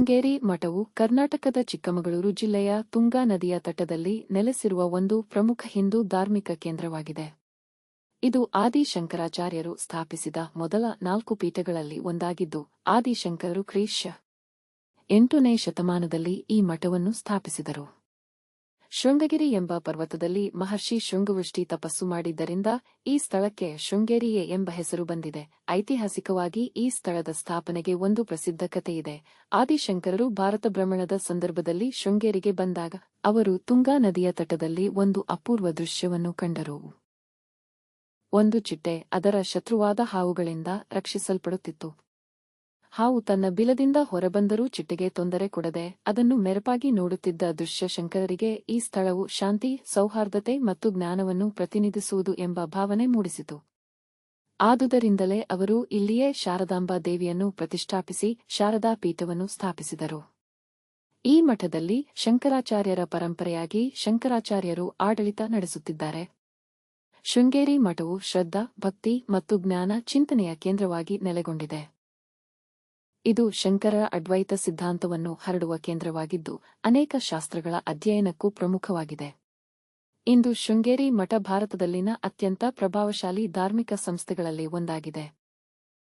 ಶೃಂಗೇರಿ ಮಠವು ಕರ್ನಾಟಕದ ಚಿಕ್ಕಮಗಳೂರು ಜಿಲ್ಲೆಯ ತುಂಗಾ ನದಿಯ ತಟದಲ್ಲಿ ನೆಲೆಸಿರುವ ಒಂದು ಪ್ರಮುಖ ಹಿಂದೂ ಧಾರ್ಮಿಕ ಕೇಂದ್ರವಾಗಿದೆ. ಇದು ಆದಿಶಂಕರಾಚಾರ್ಯರು ಸ್ಥಾಪಿಸಿದ ಮೊದಲ ನಾಲ್ಕು ಪೀಠಗಳಲ್ಲಿ ಒಂದಾಗಿದ್ದು, ಆದಿಶಂಕರರು ಕ್ರೀಶ ಎಂಟನೇ ಶತಮಾನದಲ್ಲಿ ಈ ಮಠವನ್ನು ಸ್ಥಾಪಿಸಿದರು. ಶೃಂಗಗಿರಿ ಎಂಬ ಪರ್ವತದಲ್ಲಿ ಮಹರ್ಷಿ ಶೃಂಗವೃಷ್ಟಿ ತಪಸ್ಸು ಮಾಡಿದ್ದರಿಂದ ಈ ಸ್ಥಳಕ್ಕೆ ಶೃಂಗೇರಿಯೇ ಎಂಬ ಹೆಸರು ಬಂದಿದೆ. ಐತಿಹಾಸಿಕವಾಗಿ ಈ ಸ್ಥಳದ ಸ್ಥಾಪನೆಗೆ ಒಂದು ಪ್ರಸಿದ್ಧ ಕಥೆಯಿದೆ ಆದಿಶಂಕರರು ಭಾರತ ಭ್ರಮಣದ ಸಂದರ್ಭದಲ್ಲಿ ಶೃಂಗೇರಿಗೆ ಬಂದಾಗ ಅವರು ತುಂಗಾ ನದಿಯ ತಟದಲ್ಲಿ ಒಂದು ಅಪೂರ್ವ ದೃಶ್ಯವನ್ನು ಕಂಡರು. ಒಂದು ಚಿಟ್ಟೆ ಅದರ ಶತ್ರುವಾದ ಹಾವುಗಳಿಂದ ರಕ್ಷಿಸಲ್ಪಡುತ್ತಿತ್ತು. ಹಾವು ತನ್ನ ಬಿಲದಿಂದ ಹೊರಬಂದರೂ ಚಿಟ್ಟೆಗೆ ತೊಂದರೆ ಕೊಡದೆ ಅದನ್ನು ಮೆರಪಾಗಿ ನೋಡುತ್ತಿದ್ದ ದೃಶ್ಯ ಶಂಕರರಿಗೆ ಈ ಸ್ಥಳವು ಶಾಂತಿ, ಸೌಹಾರ್ದತೆ ಮತ್ತು ಜ್ಞಾನವನ್ನು ಪ್ರತಿನಿಧಿಸುವುದು ಎಂಬ ಭಾವನೆ ಮೂಡಿಸಿತು. ಆದುದರಿಂದಲೇ ಅವರು ಇಲ್ಲಿಯೇ ಶಾರದಾಂಬಾ ದೇವಿಯನ್ನು ಪ್ರತಿಷ್ಠಾಪಿಸಿ ಶಾರದಾ ಪೀಠವನ್ನು ಸ್ಥಾಪಿಸಿದರು. ಈ ಮಠದಲ್ಲಿ ಶಂಕರಾಚಾರ್ಯರ ಪರಂಪರೆಯಾಗಿ ಶಂಕರಾಚಾರ್ಯರು ಆಡಳಿತ ನಡೆಸುತ್ತಿದ್ದಾರೆ. ಶೃಂಗೇರಿ ಮಠವು ಶ್ರದ್ಧಾ, ಭಕ್ತಿ ಮತ್ತು ಜ್ಞಾನ ಚಿಂತನೆಯ ಕೇಂದ್ರವಾಗಿ ನೆಲೆಗೊಂಡಿದೆ. ಇದು ಶಂಕರ ಅದ್ವೈತ ಸಿದ್ಧಾಂತವನ್ನು ಹರಡುವ ಕೇಂದ್ರವಾಗಿದ್ದು, ಅನೇಕ ಶಾಸ್ತ್ರಗಳ ಅಧ್ಯಯನಕ್ಕೂ ಪ್ರಮುಖವಾಗಿದೆ. ಇಂದು ಶೃಂಗೇರಿ ಮಠ ಭಾರತದಲ್ಲಿನ ಅತ್ಯಂತ ಪ್ರಭಾವಶಾಲಿ ಧಾರ್ಮಿಕ ಸಂಸ್ಥೆಗಳಲ್ಲಿ ಒಂದಾಗಿದೆ.